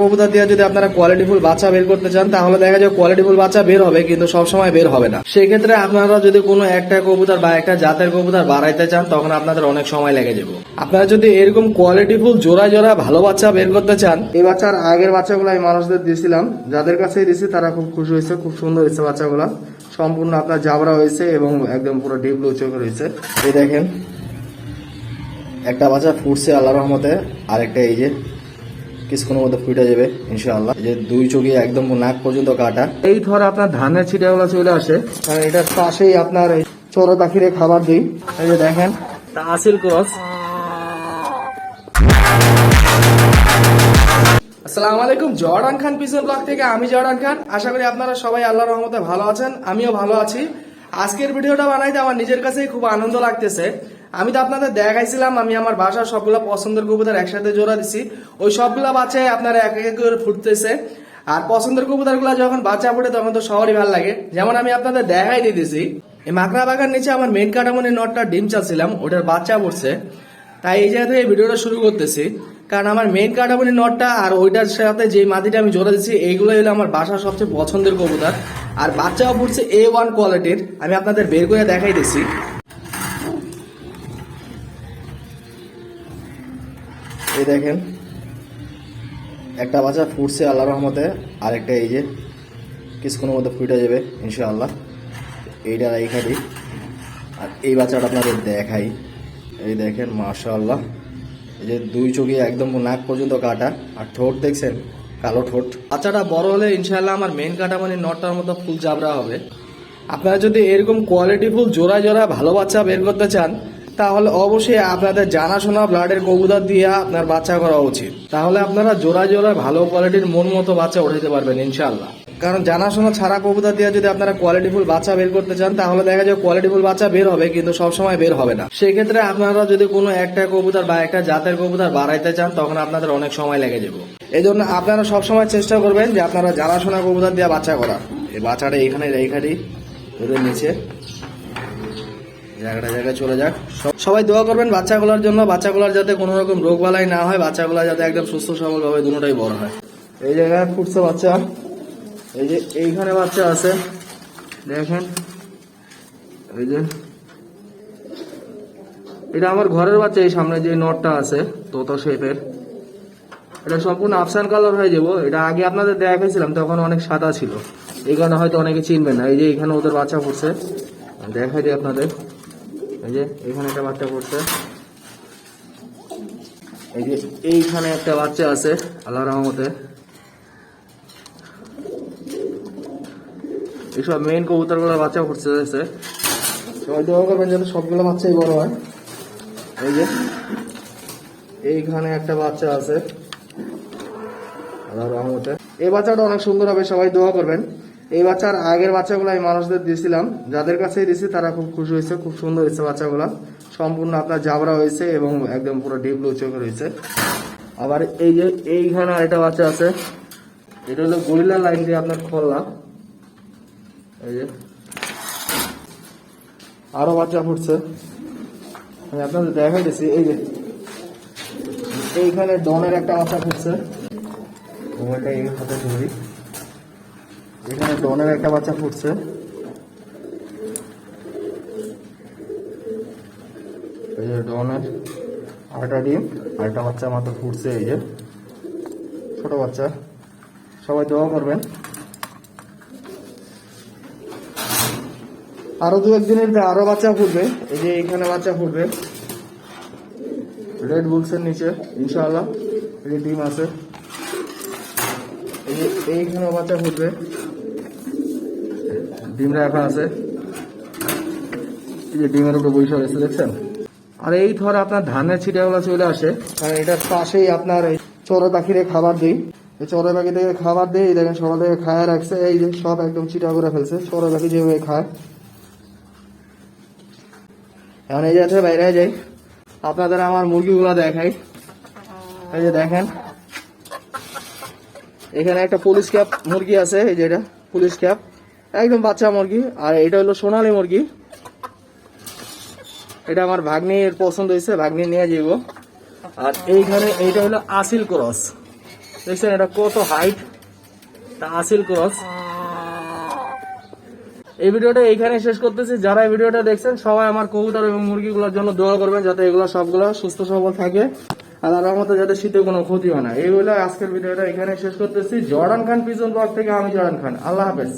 কবুতর দিয়ে যদি আপনারা কোয়ালিটিফুল বাচ্চা বের করতে চান, তাহলে দেখা যায় কোয়ালিটিফুল বাচ্চা বের হবে, কিন্তু সবসময় বের হবে না। সেক্ষেত্রে আপনারা যদি কোনো একটা কবুতর বা একটা জাতের কবুতর বাড়াইতে চান, তখন আপনাদের অনেক সময় লেগে যাবে। আপনারা যদি এরকম কোয়ালিটিফুল জোড়া জোড়া ভালো বাচ্চা বের করতে চান, এই বাচ্চার আগের বাচ্চাগুলো আমি মানুষদের দিয়েছিলাম। যাদের কাছেই দিয়েছি, তারা খুব খুশি হয়েছে, খুব সুন্দর হয়েছে বাচ্চাগুলো। সম্পূর্ণ আপনার জাবরা হয়েছে এবং একদম পুরো ডিপ ব্লু চোখের হয়েছে এই দেখেন, একটা বাচ্চা ফুটছে আল্লাহ রহমতে আর একটা এই যে কিছুক্ষণের মধ্যে ফুটে যাবে, ইনশাআল্লাহ। যে দুই চোখে একদম নাক পর্যন্ত কাটা। এই ধর আপনার ধানের ছিটাগুলো চলে আসে, কারণ এটার পাশেই আপনার চোর পাখিরে খাবার দিই। এই যে দেখেন আসিল ক্রস। আসসালামু আলাইকুম, জর্ডান খান পিছন ব্লগ থেকে আমি জর্ডান খান। আশা করি আপনারা সবাই আল্লাহর রহমতে ভালো আছেন, আমিও ভালো আছি। আজকের ভিডিওটা বানাইতে আমার নিজের কাছেই খুব আনন্দ লাগতেছে। আমি তো আপনাদের দেখাইছিলাম, আমি আমার বাসার সবগুলো পছন্দের কবুতর একসাথে জোড়া দিছি। ওই সবগুলা বাচ্চায় আপনারা এক এক করে ফুটতেছে। আর পছন্দের কবুতরগুলো যখন বাচ্চা ফুটে, তখন তো সবারই ভালো লাগে। যেমন আমি আপনাদের দেখাই দিতেছি, এই মাকড়া বাগান নিচে আমার মেন কাটামনি নটটা ডিম চাচ্ছিলাম, ওটার বাচ্চা পড়ছে। তাই এই জায়গা থেকে ভিডিওটা শুরু করতেছি। কারণ আমার মেইন কাটাবনি নটটা আর ওইটার সাথে যে মাটিটা আমি জোড়া দিচ্ছি এইগুলো হলো আমার বাসার সবচেয়ে পছন্দের কবুতর। আর বাচ্চাও পড়ছে এ ওয়ান কোয়ালিটির আমি আপনাদের বের করে দেখাই দিছি। এই দেখেন, একটা বাচ্চা ফুটছে আল্লাহ রহমতে আর একটা এই যে কিছুক্ষণের মধ্যে ফুটে যাবে, ইনশাআল্লাহ। এইটা এইখানে আর এই বাচ্চাটা আপনাদের দেখাই। এই দেখেন, মাশাআল্লাহ। এই যে দুই চোখে একদম নাক পর্যন্ত কাটা, আর ঠোঁট দেখছেন? কালো ঠোঁট। বাচ্চাটা বড় হলে ইনশাল্লাহ আমার মেন কাটা মানে নটার মতো ফুল জাবরা হবে। আপনারা যদি এরকম কোয়ালিটি ফুল জোড়া জোড়া ভালো বাচ্চা বের করতে চান, তাহলে অবশ্যই আপনাদের জানাশোনা ব্লাডের কবুতর দিয়ে আপনার বাচ্চা করা উচিত। তাহলে আপনারা জোড়া জোড়া ভালো কোয়ালিটির মন মতো বাচ্চা উঠাতে পারবেন ইনশাআল্লাহ। কারণ জানাশোনা ছাড়া কবুতর দিয়ে যদি আপনারা কোয়ালিটিফুল বাচ্চা বের করতে চান, তাহলে দেখা যায় কোয়ালিটিফুল বাচ্চা বের হবে, কিন্তু সবসময় বের হবে না। সেক্ষেত্রে আপনারা যদি কোনো একটা কবুতর বা একটা জাতের কবুতর বাড়াইতে চান, তখন আপনাদের অনেক সময় লেগে যাবে। এই জন্য আপনারা সবসময় চেষ্টা করবেন যে আপনারা জানাশোনা কবুতর দিয়ে বাচ্চা করা এই বাচ্চাটা এইখানে এইখানে ওদের নিচে। জায়গাটা জায়গায় চলে যাক। সবাই দোয়া করবেন বাচ্চাগুলোর জন্য, বাচ্চাগুলোর যাতে কোনো রকম রোগ বালাই না হয়, বাচ্চাগুলো যাতে একদম সুস্থ সবল ভাবে দুটোটাই বড় হয়। এই জায়গায় ফুটছে বাচ্চা। এই যে এইখানে বাচ্চা আছে, দেখেন। এই যে এটা আমার ঘরের বাচ্চা, এই সামনে যে নটটা আছে, তোতা শেপের এটা সম্পূর্ণ আফসান কালার হয়ে যাব। এটা আগে আপনাদের দেখাইছিলাম, তখন অনেক সাদা ছিল। এই কারণে হয়তো অনেকে চিনবেন না। এই যে এখানে ওদের বাচ্চা পড়ছে। দেখাই দিই আপনাদের। এই যে এখানে একটা বাচ্চা পড়ছে। এই যে এইখানে একটা বাচ্চা আছে আল্লাহ রহমতে। এইসব মেইন কবুতরগুলোর বাচ্চা পড়ছে আছে সবাই দোয়া করবেন যাতে সবগুলো বাচ্চাই বড় হয়। এই যে এইখানে একটা বাচ্চা আছে। আল্লাহ রহমতে। এই বাচ্চাটা অনেক সুন্দর হবে সবাই দোয়া করবেন। এই বাচ্চার আগের বাচ্চাগুলো আমি মানুষদের দিয়েছিলাম। যাদের কাছেই দিয়েছি তারা খুব খুশি হয়েছে খুব সুন্দর হয়েছে বাচ্চাগুলো। সম্পূর্ণ আপনার জাবরা হয়েছে এবং একদম পুরো ডিপ ব্লু চোখের হয়েছে আবার এই যে এইখানে আরেকটা বাচ্চা আছে। এটা হলো গরিলা লাইন দিয়ে আপনার খোলা। এই যে। আরও বাচ্চা ফুটছে। আমি আপনাদের দেখাই দিচ্ছি এই যে। এইখানে ডনের একটা বাচ্চা ফুটছে। মোবাইলটা এই হাতে ধরি। এখানে ডনের একটা বাচ্চা ফুটছে। এই যে ডনের আরেকটা ডিম আরেকটা বাচ্চা মাত্র ফুটছে এই যে। ছোট বাচ্চা। সবাই দোয়া করবেন। আরও দু একদিনের আরও বাচ্চা ফুটবে। এই যে এখানে বাচ্চা ফুটবে। রেড বুলসের নিচে, ইনশাআল্লাহ। এই যে ডিম আছে। এই যে এইখানে বাচ্চা ফুটবে। ডিম রাখা আছে। এই যে ডিমের উপরে বৈশাখ এসে দেখছেন? আর এই ধর আপনার ধানের ছিটাগুলো চলে আসে। কারণ এটার পাশেই আপনার এই চড়ে পাখিরে খাবার দিই। এই চড়ে পাখি থেকে খাবার দিই, দেখেন থেকে খায় রাখছে। এই যে সব একদম চিটা করে ফেলছে। চড়ে পাখি যেভাবে খায়। এখন এই যাচ্ছে বাইরে যাই আপনাদের আমার মুরগিগুলো দেখাই। এই যে দেখেন। এখানে একটা পুলিশ ক্যাপ মুরগি আছে, এই যে এটা পুলিশ ক্যাপ একদম বাচ্চা মুরগি, আর এটা হলো সোনালী মুরগি। এটা আমার ভাগ্নির পছন্দ হয়েছে, ভাগ্নি নিয়ে যাব আর এইখানে এইটা হলো আসিল ক্রস। দেখছেন এটা কত হাইট তা আসিল ক্রস। এই ভিডিওটা এইখানে শেষ করতেছি। যারা এই ভিডিওটা দেখছেন, সবাই আমার কবুতর এবং মুরগিগুলোর জন্য দোয়া করবেন যাতে এগুলো সবগুলো সুস্থ, সবল থাকে আল্লাহ রহমতে যাতে শীতে কোনো ক্ষতি হয় না। এইগুলো আজকের ভিডিওটা এখানে শেষ করতেছি। জর্ডান খান পিজন ব্লগ থেকে আমি জর্ডান খান। আল্লাহ হাফেজ।